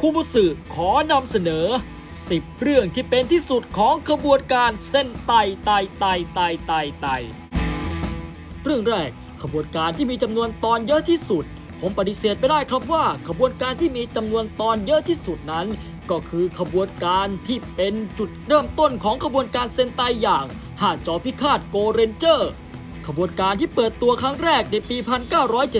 คุบุสึขอนำเสนอ 10 เรื่องที่เป็นที่สุดของขบวนการเส้นไตไตไตไตไตไตเรื่องแรกขบวนการที่มีจำนวนตอนเยอะที่สุด ผมปฏิเสธไม่ได้ครับว่าขบวนการที่มีจำนวนตอนเยอะที่สุดนั้น ก็คือขบวนการที่เป็นจุดเริ่มต้นของขบวนการเซนไตอย่างหาจอพิฆาตโกเรนเจอร์ขบวนการที่เปิดตัวครั้งแรกในปี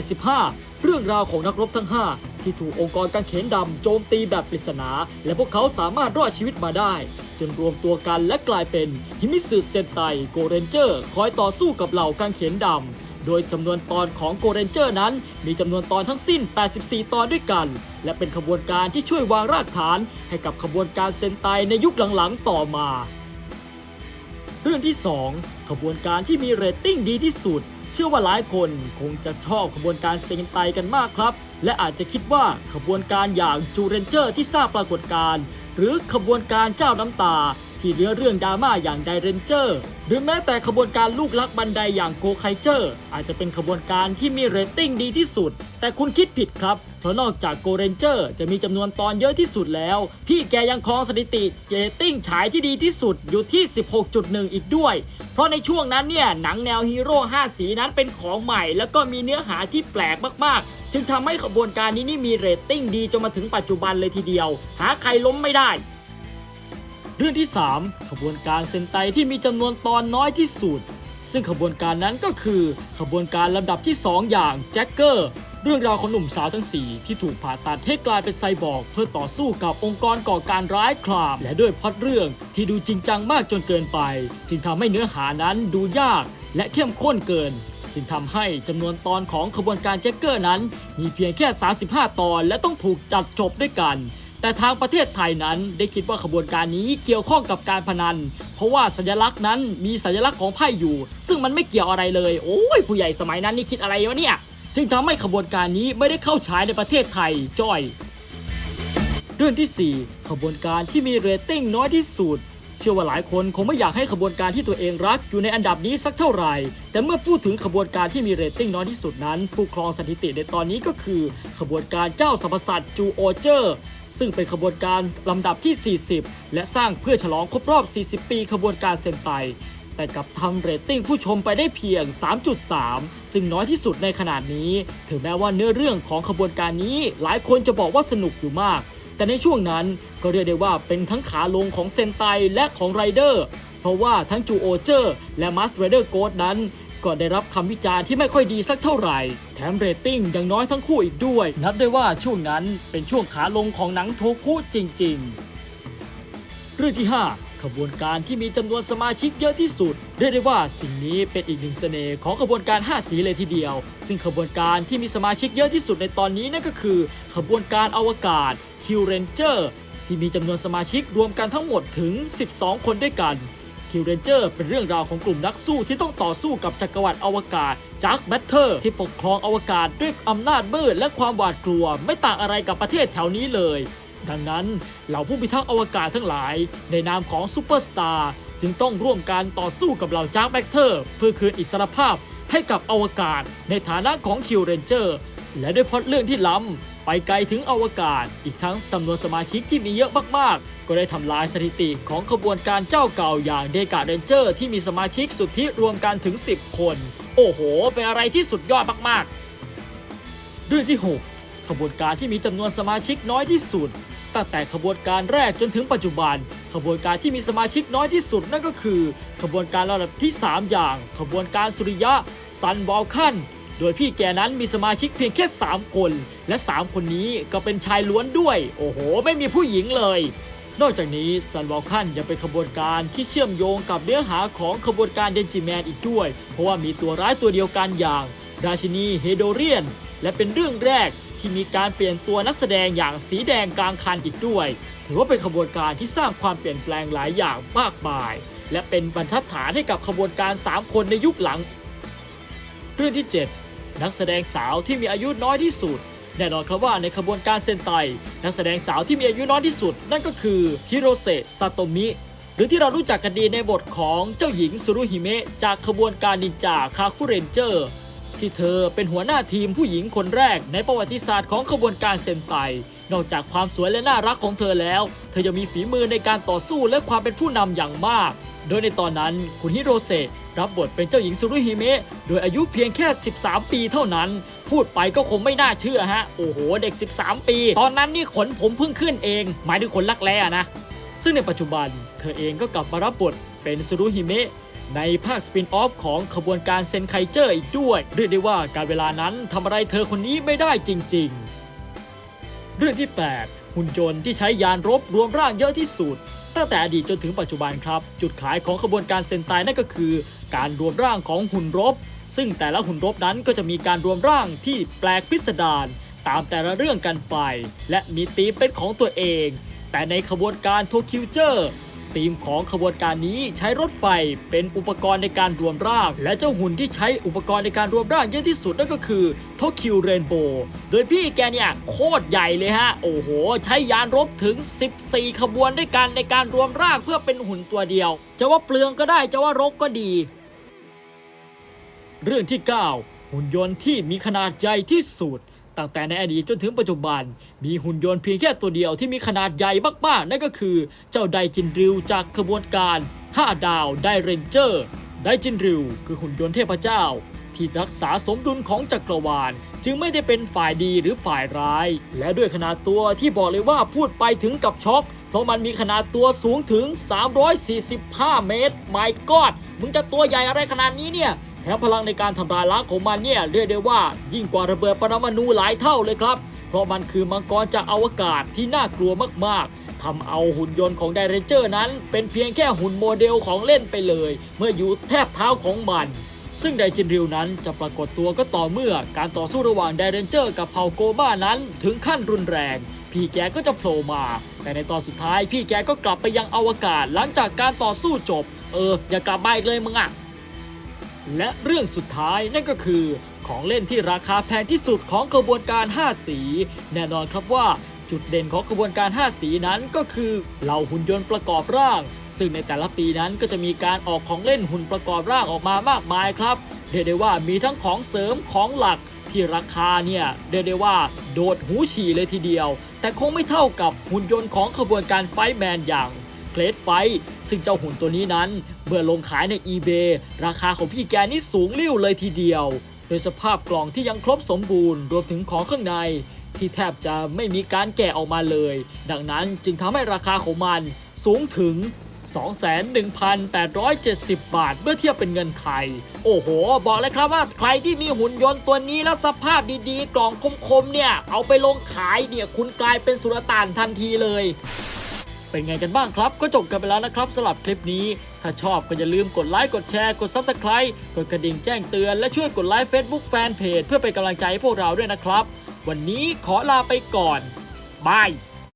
1975 เรื่องราวของนักรบทั้ง 5 ที่ถูกองค์กรกางเขนดำโจมตีแบบปริศนา และพวกเขาสามารถรอดชีวิตมาได้ จนรวมตัวกันและกลายเป็นฮิมิสึเซนไตโกเรนเจอร์ คอยต่อสู้กับเหล่ากางเขนดำ โดยจำนวนตอนของโกเรนเจอร์นั้น มีจำนวนตอนทั้งสิ้น 84 ตอนด้วยกัน และเป็นขบวนการที่ช่วยวางรากฐาน ให้กับขบวนการเซนไตในยุคหลังๆต่อมา เรื่องที่ 2 ขบวนการที่มีเรตติ้งดีที่สุด เชื่อว่าหลายคนคงจะชอบขบวนการเซนไตกันมากครับ และอาจจะคิดว่าขบวนการอย่างจูเรนเจอร์ที่สร้างปรากฏการณ์หรือขบวนการเจ้าน้ำตา ที่เนื้อเรื่องดราม่าอย่างไดเรนเจอร์หรือแม้แต่ขบวนการลูกลักบันไดอย่างโกไคเจอร์ อาจจะเป็นขบวนการที่มีเรตติ้งดีที่สุด แต่คุณคิดผิดครับ เพราะนอกจากโกเรนเจอร์จะมีจำนวนตอนเยอะที่สุดแล้ว พี่แกยังครองสถิติเรตติ้งฉายที่ดีที่สุดอยู่ที่ 16.1 อีกด้วย เพราะในช่วงนั้นเนี่ยหนังแนวฮีโร่5สีนั้นเป็นของใหม่ แล้วก็มีเนื้อหาที่แปลกมากๆ จึงทำให้ขบวนการนี้นี่มีเรตติ้งดีจนมาถึงปัจจุบันเลยทีเดียว หาใครล้มไม่ได้ เรื่องที่ 3 ขบวนการเซนไตที่มีจำนวนตอนน้อยที่สุด ซึ่งขบวนการนั้นก็คือ ขบวนการลำดับที่ 2 อย่างแจ็คเกอร์เรื่องราวของหนุ่มสาวทั้ง 4 ที่ถูกผ่าตัดให้กลายเป็นไซบอร์กเพื่อต่อสู้กับองค์กรก่อการร้ายครามและด้วยพล็อดเรื่องที่ดูจริงจังมากจนเกินไป จึงทำให้เนื้อหานั้นดูยากและเข้มข้นเกิน จึงทำให้จำนวนตอนของขบวนการแจ็คเกอร์นั้น มีเพียงแค่ 35 ตอนและต้องถูกจัดจบด้วยกัน แต่ทางประเทศไทยนั้นได้คิดว่าขบวนการนี้เกี่ยวข้องกับการพนัน เพราะว่าสัญลักษณ์นั้นมีสัญลักษณ์ของไพ่อยู่ ซึ่งมันไม่เกี่ยวอะไรเลย โอ้ยผู้ใหญ่สมัยนั้นนี่คิดอะไรวะเนี่ย จึงทำให้ขบวนการนี้ไม่ได้เข้าฉายในประเทศไทยจ้อย เรื่องที่ 4 ขบวนการที่มีเรตติ้งน้อยที่สุดเชื่อว่าหลายคนคงไม่อยากให้ขบวนการที่ตัวเองรักอยู่ในอันดับนี้สักเท่าไหร่ แต่เมื่อพูดถึงขบวนการที่มีเรตติ้งน้อยที่สุดนั้น ผู้ครองสถิติในตอนนี้ก็คือ ขบวนการเจ้าสรรพสัตว์จูโอเจอร์ ซึ่งเป็นขบวนการลำดับที่ 40 และสร้างเพื่อฉลองครบรอบ 40 ปีขบวนการเซนไต แต่กลับทำเรตติ้งผู้ชมไปได้เพียง 3.3 ซึ่งน้อยที่สุดในขนาดนี้ ถึงแม้ว่าเนื้อเรื่องของขบวนการนี้ หลายคนจะบอกว่าสนุกอยู่มาก แต่ในช่วงนั้นก็เรียกได้ว่าเป็นทั้งขาลงของเซนไตและของไรเดอร์เพราะว่าทั้งจูโอเจอร์และมัสไรเดอร์โกดนั้น ก็ได้รับคำวิจารณ์ที่ไม่ค่อยดีสักเท่าไหร่ แถมเรตติ้งยังน้อยทั้งคู่อีกด้วย นับได้ว่าช่วงนั้นเป็นช่วงขาลงของหนังโทคุจริง ๆ เรื่องที่ 5 ขบวนการที่มีจำนวนสมาชิกเยอะที่สุด เรียกได้ว่าสิ่งนี้เป็นอีกหนึ่งเสน่ห์ของขบวนการ 5 สีเลยทีเดียว ซึ่งขบวนการที่มีสมาชิกเยอะที่สุดในตอนนี้นั่นก็คือ ขบวนการอวกาศคิวเรนเจอร์ที่มีจำนวนสมาชิกรวมกันทั้งหมดถึง 12 คนด้วยกัน คิวเรนเจอร์เป็นเรื่องราวของกลุ่มนักสู้ที่ต้องต่อสู้กับจักรวรรดิอวกาศจากแบทเทอร์ที่ปกครองอวกาศด้วยอำนาจมืดและความหวาดกลัว ไม่ต่างอะไรกับประเทศแถวนี้เลย ดังนั้นเหล่าผู้พิทักษ์อวกาศทั้งหลาย ในนามของซูเปอร์สตาร์จึงต้องร่วมกันต่อสู้กับเหล่าจากแบทเทอร์เพื่อคืนอิสรภาพให้กับอวกาศในฐานะของคิวเรนเจอร์และด้วยพล็อตเรื่องที่ล้ำ ไปไกลถึงอวกาศ อีกทั้งจำนวนสมาชิกที่มีเยอะมากๆ ก็ได้ทำลายสถิติของขบวนการเจ้าเก่าอย่างเดกาเรนเจอร์ที่มีสมาชิกสุทธิรวมกันถึง 10 คน โอ้โห เป็นอะไรที่สุดยอดมากๆ เรื่องที่ 6 ขบวนการที่มีจำนวนสมาชิกน้อยที่สุดตั้งแต่ขบวนการแรกจนถึงปัจจุบัน ขบวนการที่มีสมาชิกน้อยที่สุดนั่นก็คือ ขบวนการระดับที่ 3 อย่าง ขบวนการสุริยะ ซันวอลคัน โดยพี่แกนั้นมีสมาชิกเพียงแค่ 3 คน และ 3 คนนี้ก็เป็นชายล้วนด้วย โอ้โห ไม่มีผู้หญิงเลย นอกจากนี้ซันวอลคันยังเป็นขบวนการที่เชื่อมโยงกับเนื้อหาของขบวนการเดนจิแมนอีกด้วย เพราะว่ามีตัวร้ายตัวเดียวกันอย่าง ราชินีเฮโดเรียน และเป็นเรื่องแรกที่มีการเปลี่ยนตัวนักแสดงอย่างสีแดงกลางคันอีกด้วย ถือว่าเป็นขบวนการที่สร้างความเปลี่ยนแปลงหลายอย่างมากมาย และเป็นบรรทัดฐานให้กับขบวนการ 3 คนในยุคหลัง เรื่องที่ 7 นักแสดงสาวที่มีอายุน้อยที่สุด แน่นอนครับว่าในขบวนการเซนไต นักแสดงสาวที่มีอายุน้อยที่สุด นั่นก็คือฮิโรเซะซาโตมิ หรือที่เรารู้จักกันดีในบทของเจ้าหญิงสุรุฮิเมะจากขบวนการนินจาคาคุเรนเจอร์ ที่เธอเป็นหัวหน้าทีมผู้หญิงคนแรกในประวัติศาสตร์ของขบวนการเซนไตนอกจากความสวยและน่ารักของเธอแล้ว เธอยังมีฝีมือในการต่อสู้และความเป็นผู้นำอย่างมาก โดยในตอนนั้นคุณฮิโรเซะ รับบทเป็นเจ้าหญิงซุรุฮิเมะโดยอายุเพียงแค่ 13 ปีเท่านั้น พูดไปก็คงไม่น่าเชื่อฮะ โอ้โห เด็ก 13 ปี ตอนนั้นนี่ขนผมเพิ่งขึ้นเอง หมายถึงขนลักแร้นะ ซึ่งในปัจจุบันเธอเองก็กลับมารับบทเป็นซุรุฮิเมะในภาคสปินออฟของขบวนการเซนไคเจอร์อีกด้วย เรียกได้ว่าการเวลานั้นทำอะไรเธอคนนี้ไม่ได้จริง ๆ เรื่องที่ 8 หุ่นยนต์ที่ใช้ยานรบรวมร่างเยอะที่สุด ตั้งแต่อดีตจนถึงปัจจุบันครับ จุดขายของขบวนการเซนไตนั่นก็คือ การรวมร่างของหุ่นรบ ซึ่งแต่ละหุ่นรบนั้นก็จะมีการรวมร่างที่แปลกพิสดารตามแต่ละเรื่องกันไป และมีตีมเป็นของตัวเอง แต่ในขบวนการโทคิวเจอร์ ธีมของขบวนการนี้ใช้รถไฟเป็นอุปกรณ์ในการรวมร่าง และเจ้าหุ่นที่ใช้อุปกรณ์ในการรวมร่างเยอะที่สุดนั่นก็คือโทคิวเรนโบว์โดยพี่แกเนี่ยโคตรใหญ่เลยฮะ โอ้โห ใช้ยานรบถึง 14 ขบวนด้วยกันในการรวมร่างเพื่อเป็นหุ่นตัวเดียว จะว่าเปลืองก็ได้จะว่ารกก็ดี เรื่องที่ 9 หุ่นยนต์ที่มีขนาดใหญ่ที่สุด ตั้งแต่ในอดีตจนถึงปัจจุบัน มีหุ่นยนต์เพียงแค่ตัวเดียวที่มีขนาดใหญ่มากๆ นั่นก็คือเจ้าไดจินริวจากขบวนการ 5 ดาวไดเรนเจอร์ ไดจินริวคือหุ่นยนต์เทพเจ้า ที่รักษาสมดุลของจักรวาล จึงไม่ได้เป็นฝ่ายดีหรือฝ่ายร้าย และด้วยขนาดตัวที่บอกเลยว่าพูดไปถึงกับช็อกเพราะมันมีขนาดตัวสูงถึง 345 เมตร ไม่กอดมึงจะตัวใหญ่อะไรขนาดนี้เนี่ย แถมพลังในการทำลายล้างของมันเนี่ยเรียกได้ว่ายิ่งกว่าระเบิดปรมาณูหลายเท่าเลยครับ เพราะมันคือมังกรจากอวกาศที่น่ากลัวมากๆทำเอาหุ่นยนต์ของไดเรนเจอร์นั้น เป็นเพียงแค่หุ่นโมเดลของเล่นไปเลย เมื่ออยู่แทบเท้าของมันซึ่งไดจินริวนั้นจะปรากฏตัวก็ต่อเมื่อการต่อสู้ระหว่างไดเรนเจอร์กับเผ่าโกบ้านั้นถึงขั้นรุนแรง พี่แกก็จะโผล่มา แต่ในตอนสุดท้ายพี่แกก็กลับไปยังอวกาศหลังจากการต่อสู้จบ เออ อย่ากลับมาอีกเลยมึงอะ และเรื่องสุดท้ายนั่นก็คือของเล่นที่ราคาแพงที่สุดของกระบวนการ 5 สี แน่นอนครับว่าจุดเด่นของกระบวนการ 5 สีนั้นก็คือเหล่าหุ่นยนต์ประกอบร่าง ซึ่งในแต่ละปีนั้นก็จะมีการออกของเล่นหุ่นประกอบร่างออกมามากมายครับเรียกได้ว่ามีทั้งของเสริมของหลักที่ราคาเนี่ยเรียกได้ว่าโดดหูฉี่เลยทีเดียว แต่คงไม่เท่ากับหุ่นยนต์ของขบวนการไฟแมนอย่าง เกรดไฟ ซึ่งเจ้าหุ่นตัวนี้นั้นเมื่อลงขายใน eBay ราคาของพี่แกนี่สูงลิ่วเลยทีเดียว โดยสภาพกล่องที่ยังครบสมบูรณ์รวมถึงของข้างใน ที่แทบจะไม่มีการแกะออกมาเลย ดังนั้นจึงทำให้ราคาของมันสูงถึง 21,870 บาท เมื่อเทียบเป็นเงินไทย โอ้โห บอกเลยครับว่าใครที่มีหุ่นยนต์ตัวนี้แล้วสภาพดีๆ กล่องคมๆเนี่ย เอาไปลงขายเนี่ยคุณกลายเป็นสุลต่านทันทีเลย เป็นไงกันบ้างครับ ก็จบกันไปแล้วนะครับสำหรับคลิปนี้ ถ้าชอบก็อย่าลืมกดไลค์กดแชร์กด Subscribe กดกระดิ่งแจ้งเตือนและช่วยกดไลค์ Facebook Fanpage เพื่อเป็นกำลังใจให้พวกเราด้วยนะครับ วันนี้ขอลาไปก่อนบาย